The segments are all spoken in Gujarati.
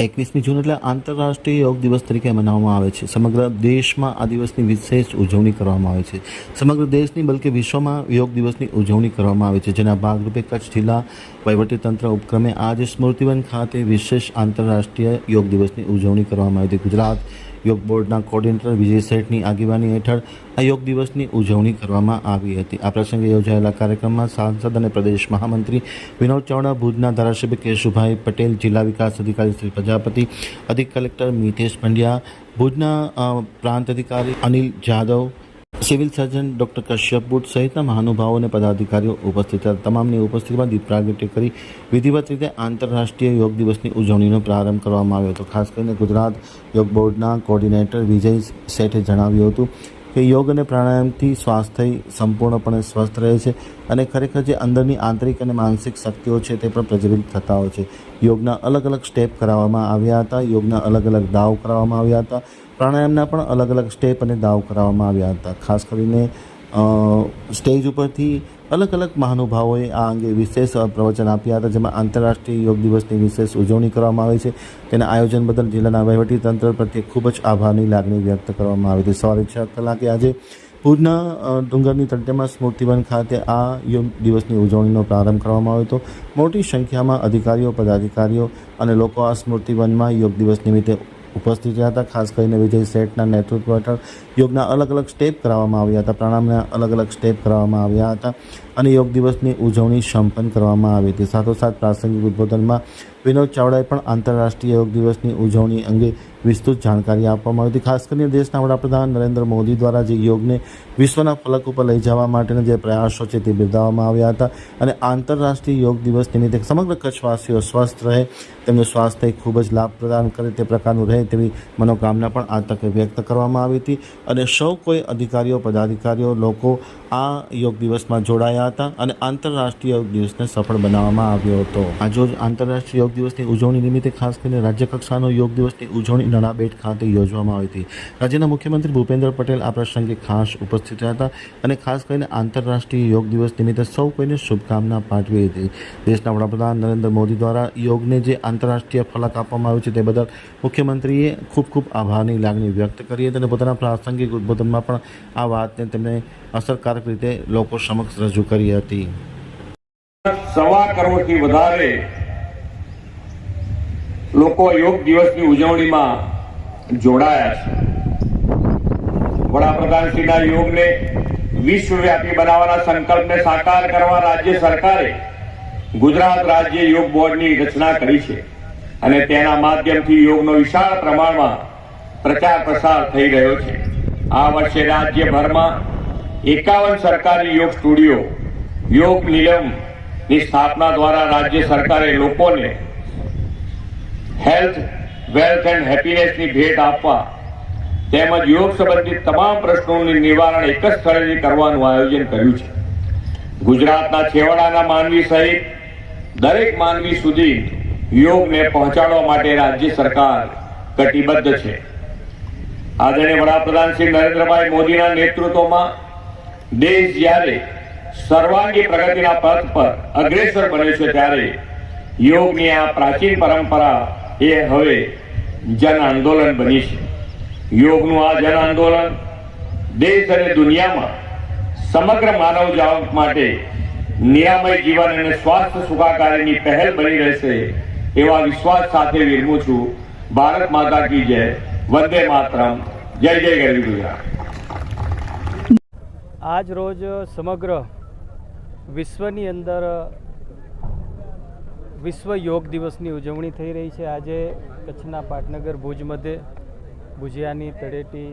એકવીસમી જૂન એટલે આંતરરાષ્ટ્રીય યોગ દિવસ તરીકે મનાવવામાં આવે છે. સમગ્ર દેશમાં આ દિવસની વિશેષ ઉજવણી કરવામાં આવે છે. સમગ્ર દેશની બલકે વિશ્વમાં યોગ દિવસની ઉજવણી કરવામાં આવે છે, જેના ભાગરૂપે કચ્છ જિલ્લા વહીવટીતંત્ર ઉપક્રમે આજે સ્મૃતિવન ખાતે વિશેષ આંતરરાષ્ટ્રીય યોગ દિવસની ઉજવણી કરવામાં આવી હતી. ગુજરાત યોગ બોર્ડના કોર્ડિનેટર વિજય શેઠની આગેવાની હેઠળ આ યોગ દિવસની ઉજવણી કરવામાં આવી હતી. આ પ્રસંગે યોજાયેલા કાર્યક્રમમાં સાંસદ અને પ્રદેશ મહામંત્રી વિનોદ ચાવડા, ભુજના ધારાસભ્ય કેશુભાઈ પટેલ, જિલ્લા વિકાસ અધિકારી શ્રી પ્રજાપતિ, અધિક કલેક્ટર મિતેશ પંડ્યા, ભુજના પ્રાંત અધિકારી Anil Jadav civil surgeon doctor Kashyap boot સહિતના મહાનુભાવો અને પદાધિકારીઓ ઉપસ્થિત હતા તમામની ઉપસ્થિતિમાં દીપ પ્રાગટ્ય કરી વિધિવત રીતે આંતરરાષ્ટ્રીય યોગ દિવસની ઉજવણીનો પ્રારંભ કરવામાં આવ્યો હતો. ખાસ કરીને ગુજરાત યોગ બોર્ડના કોર્ડિનેટર વિજય શેઠે જણાવ્યું હતું કે યોગ અને પ્રાણાયામથી સ્વાસ્થ્ય સંપૂર્ણપણે સ્વસ્થ રહે છે અને ખરેખર જે અંદરની આંતરિક અને માનસિક શક્તિઓ છે તે પણ પ્રજ્વલિત થતા હોય છે. યોગના અલગ અલગ સ્ટેપ કરાવવામાં આવ્યા હતા, યોગના અલગ અલગ દાવ કરાવવામાં આવ્યા હતા, પ્રાણાયામના પણ અલગ અલગ સ્ટેપ અને દાવ કરાવવામાં આવ્યા હતા. ખાસ કરીને સ્ટેજ ઉપરથી અલગ અલગ મહાનુભાવોએ આ અંગે વિશેષ પ્રવચન આપ્યા હતા, જેમાં આંતરરાષ્ટ્રીય યોગ દિવસની વિશેષ ઉજવણી કરવામાં આવી છે. તેના આયોજન બદલ જિલ્લાના વહીવટીતંત્ર પ્રત્યે ખૂબ જ આભારની લાગણી વ્યક્ત કરવામાં આવી હતી. સવારે છ કલાકે આજે ભુજના ડુંગરની તળેટીમાં સ્મૃતિવન ખાતે આ યોગ દિવસની ઉજવણીનો પ્રારંભ કરવામાં આવ્યો હતો. મોટી સંખ્યામાં અધિકારીઓ, પદાધિકારીઓ અને લોકો આ સ્મૃતિવનમાં યોગ દિવસ નિમિત્તે ઉપસ્થિત રહ્યા હતા. ખાસ કરીને વિજય શેઠના નેતૃત્વ હેઠળ યોગના અલગ અલગ સ્ટેપ કરાવવામાં આવ્યા હતા. પ્રાણાયામના અલગ અલગ સ્ટેપ કરવામાં આવ્યા હતા. અને યોગ દિવસની ઉજવણી સંપન્ન કરવામાં આવી હતી. સાથોસાથ પ્રાસંગિક ઉદ્બોધનમાં વિનોદ ચાવડાએ પણ આંતરરાષ્ટ્રીય યોગ દિવસની ઉજવણી અંગે વિસ્તૃત જાણકારી આપવામાં આવી હતી. ખાસ કરીને દેશના વડાપ્રધાન નરેન્દ્ર મોદી દ્વારા જે યોગને વિશ્વના ફલક ઉપર લઈ જવા માટેના જે પ્રયાસો છે તે બિરદાવવામાં આવ્યા હતા અને આંતરરાષ્ટ્રીય યોગ દિવસ નિમિત્તે સમગ્ર કચ્છવાસીઓ સ્વસ્થ રહે, તેમનું સ્વાસ્થ્ય ખૂબ જ લાભ પ્રદાન કરે તે પ્રકારનું રહે તેવી મનોકામના પણ આ તકે વ્યક્ત કરવામાં આવી હતી અને સૌ કોઈ અધિકારીઓ, પદાધિકારીઓ, લોકો આ યોગ દિવસમાં જોડાયા હતા અને આંતરરાષ્ટ્રીય યોગ દિવસને સફળ બનાવવામાં આવ્યો હતો. આજરોજ આંતરરાષ્ટ્રીય યોગ દિવસની ઉજવણી નિમિત્તે ખાસ કરીને રાજ્ય કક્ષાનો યોગ દિવસની ઉજવણી નડાબેટ ખાતે યોજવામાં આવી હતી. રાજ્યના મુખ્યમંત્રી ભૂપેન્દ્ર પટેલ આ પ્રસંગે ખાસ ઉપસ્થિત રહ્યા હતા અને ખાસ કરીને આંતરરાષ્ટ્રીય યોગ દિવસ નિમિત્તે સૌ કોઈને શુભકામના પાઠવી હતી. દેશના વડાપ્રધાન નરેન્દ્ર મોદી દ્વારા યોગને જે આંતરરાષ્ટ્રીય ફલક આપવામાં આવ્યું છે તે બદલ મુખ્યમંત્રીએ ખૂબ ખૂબ આભારની લાગણી વ્યક્ત કરી હતી અને પોતાના પ્રાસંગિક ઉદ્બોધનમાં પણ આ વાતને તેમણે અસરકારક રીતે લોકો સમક્ષ રજૂ કરી હતી. સવા કરોડથી વધારે લોકો યોગ દિવસની ઉજવણીમાં જોડાયા છે. વડાપ્રધાનશ્રીના યોગને વિશ્વવ્યાપી બનાવવાના સંકલ્પને સાકાર કરવા રાજ્ય સરકારે ગુજરાત રાજ્ય યોગ બોર્ડની રચના કરી છે અને તેના માધ્યમથી યોગનો વિશાળ પ્રમાણમાં પ્રચાર પ્રસાર થઈ રહ્યો છે. આ વર્ષે રાજ્યભરમાં એકાવન સરકારી યોગ સ્ટુડિયો, યોગ નિયમની સ્થાપના દ્વારા રાજ્ય સરકારે લોકોને હેલ્થ, વેલ્થ એન્ડ હેપીનેસની ભેટ આપવા તેમજ યોગ સંબંધિત તમામ પ્રશ્નોનું નિવારણ એક જ સ્થળેથી કરવાનું આયોજન કર્યું છે. ગુજરાતના છેવાડાના માનવી સહિત દરેક માનવી સુધી યોગને પહોંચાડવા માટે રાજ્ય સરકાર કટિબદ્ધ છે. આદરણીય વડાપ્રધાન શ્રી નરેન્દ્રભાઈ મોદીના નેતૃત્વમાં દેશ જ્યારે સર્વાંગી પ્રગતિના પથ પર અગ્રેસર બને છે ત્યારે યોગની આ પ્રાચીન પરંપરા એ હવે જન આંદોલન બની છે. યોગનું આ જન આંદોલન દેશ અને દુનિયામાં સમગ્ર માનવ જાત માટે નિરામય જીવન અને સ્વાસ્થ્ય સુખાકારીની પહેલ બની રહેશે એવા વિશ્વાસ સાથે વિરમું છું. ભારત માતા કી જય. વંદે માતરમ. જય જય ગરીબ ગુજરાત. આજ રોજ સમગ્ર વિશ્વની અંદર વિશ્વ યોગ દિવસની ઉજવણી થઈ રહી છે. આજે કચ્છના પાટનગર ભુજ મધ્યે, ભુજિયાની તળેટી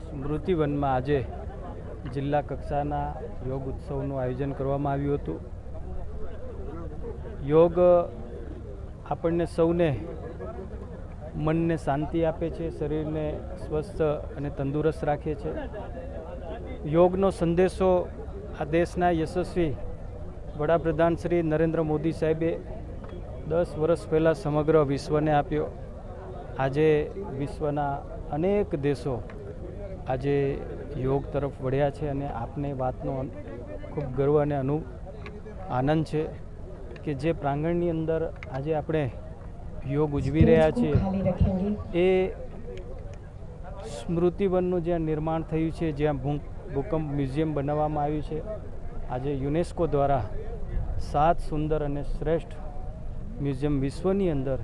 સ્મૃતિવનમાં આજે જિલ્લા કક્ષાના યોગ ઉત્સવનું આયોજન કરવામાં આવ્યું હતું. યોગ આપણને સૌને મનને શાંતિ આપે છે, શરીરને સ્વસ્થ અને તંદુરસ્ત રાખે છે. યોગનો સંદેશો આ દેશના યશસ્વી વડાપ્રધાન શ્રી નરેન્દ્ર મોદી સાહેબે દસ વર્ષ પહેલાં સમગ્ર વિશ્વને આપ્યો. આજે વિશ્વના અનેક દેશો આજે યોગ તરફ વળ્યા છે અને આપને વાતનો ખૂબ ગર્વ અને અનુ આનંદ છે કે જે પ્રાંગણની અંદર આજે આપણે યોગ ઉજવી રહ્યા છીએ. એ સ્મૃતિવનનું જ્યાં નિર્માણ થયું છે જ્યાં ભૂકંપ મ્યુઝિયમ બનાવવામાં આવ્યું છે આજે યુનેસ્કો દ્વારા સાત સુંદર અને શ્રેષ્ઠ મ્યુઝિયમ વિશ્વની અંદર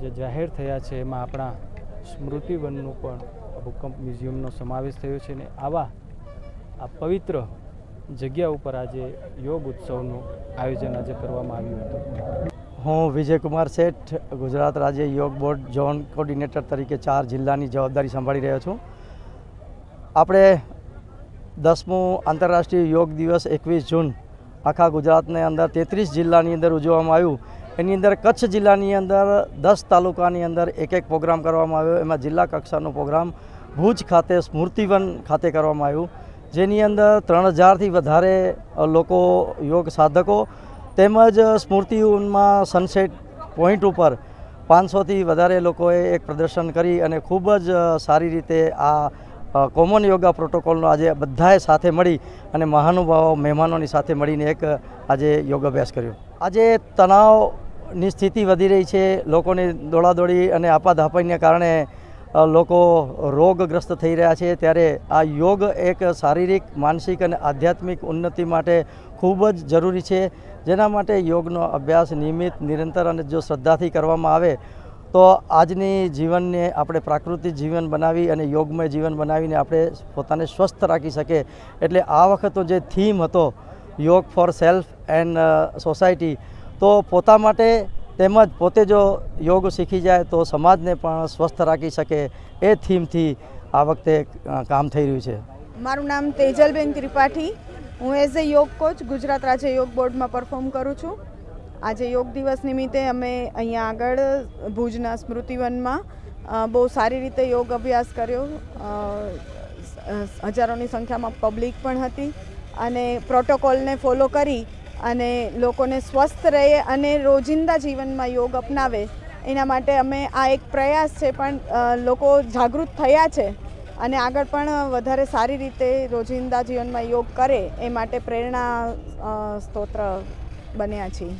જે જાહેર થયા છે, એમાં આપણા સ્મૃતિવનનું પણ ભૂકંપ મ્યુઝિયમનો સમાવેશ થયો છે ને આવા આ પવિત્ર જગ્યા ઉપર આજે યોગ ઉત્સવનું આયોજન આજે કરવામાં આવ્યું હતું. હું વિજયકુમાર શેઠ, ગુજરાત રાજ્ય યોગ બોર્ડ ઝોન કોર્ડિનેટર તરીકે ચાર જિલ્લાની જવાબદારી સંભાળી રહ્યો છું. આપણે દસમું આંતરરાષ્ટ્રીય યોગ દિવસ એકવીસ જૂન આખા ગુજરાતની અંદર તેત્રીસ જિલ્લાની અંદર ઉજવવામાં આવ્યું. એની અંદર કચ્છ જિલ્લાની અંદર દસ તાલુકાની અંદર એક એક પ્રોગ્રામ કરવામાં આવ્યો. એમાં જિલ્લા કક્ષાનો પ્રોગ્રામ ભુજ ખાતે સ્મૃતિવન ખાતે કરવામાં આવ્યું, જેની અંદર ત્રણ હજારથી વધારે લોકો, યોગ સાધકો તેમજ સ્મૃતિવનમાં સનસેટ પોઈન્ટ ઉપર પાંચસોથી વધારે લોકોએ એક પ્રદર્શન કરી અને ખૂબ જ સારી રીતે આ કોમન યોગા પ્રોટોકોલનો આજે બધાએ સાથે મળી અને મહાનુભાવો, મહેમાનોની સાથે મળીને એક આજે યોગ અભ્યાસ કર્યો. આજે તણાવની સ્થિતિ વધી રહી છે, લોકોની દોડાદોડી અને આપાધાપાઈને કારણે લોકો રોગગ્રસ્ત થઈ રહ્યા છે. ત્યારે આ યોગ એક શારીરિક, માનસિક અને આધ્યાત્મિક ઉન્નતિ માટે ખૂબ જ જરૂરી છે. જેના માટે યોગનો અભ્યાસ નિયમિત, નિરંતર અને જો શ્રદ્ધાથી કરવામાં આવે, તો આજની જીવનને આપણે પ્રાકૃતિક જીવન બનાવી અને યોગમય જીવન બનાવીને આપણે પોતાને સ્વસ્થ રાખી શકીએ. એટલે આ વખતનો જે થીમ હતો, યોગ ફોર સેલ્ફ એન્ડ સોસાયટી તો પોતા માટે તેમજ પોતે જો યોગ શીખી જાય તો સમાજને પણ સ્વસ્થ રાખી શકે એ થીમથી આ વખતે કામ થઈ રહ્યું છે. મારું નામ તેજલબેન ત્રિપાઠી. હું એઝ એ યોગ કોચ ગુજરાત રાજ્ય યોગ બોર્ડમાં પરફોર્મ કરું છું. આજે યોગ દિવસ નિમિત્તે અમે અહીંયા આગળ ભુજના સ્મૃતિવનમાં બહુ સારી રીતે યોગ અભ્યાસ કર્યો. હજારોની સંખ્યામાં પબ્લિક પણ હતી અને પ્રોટોકોલને ફોલો કરી અને લોકોને સ્વસ્થ રહે અને રોજિંદા જીવનમાં યોગ અપનાવે, એના માટે અમે આ એક પ્રયાસ છે, પણ લોકો જાગૃત થયા છે અને આગળ પણ વધારે સારી રીતે રોજિંદા જીવનમાં યોગ કરે, એ માટે પ્રેરણા સ્તોત્ર બન્યા છીએ.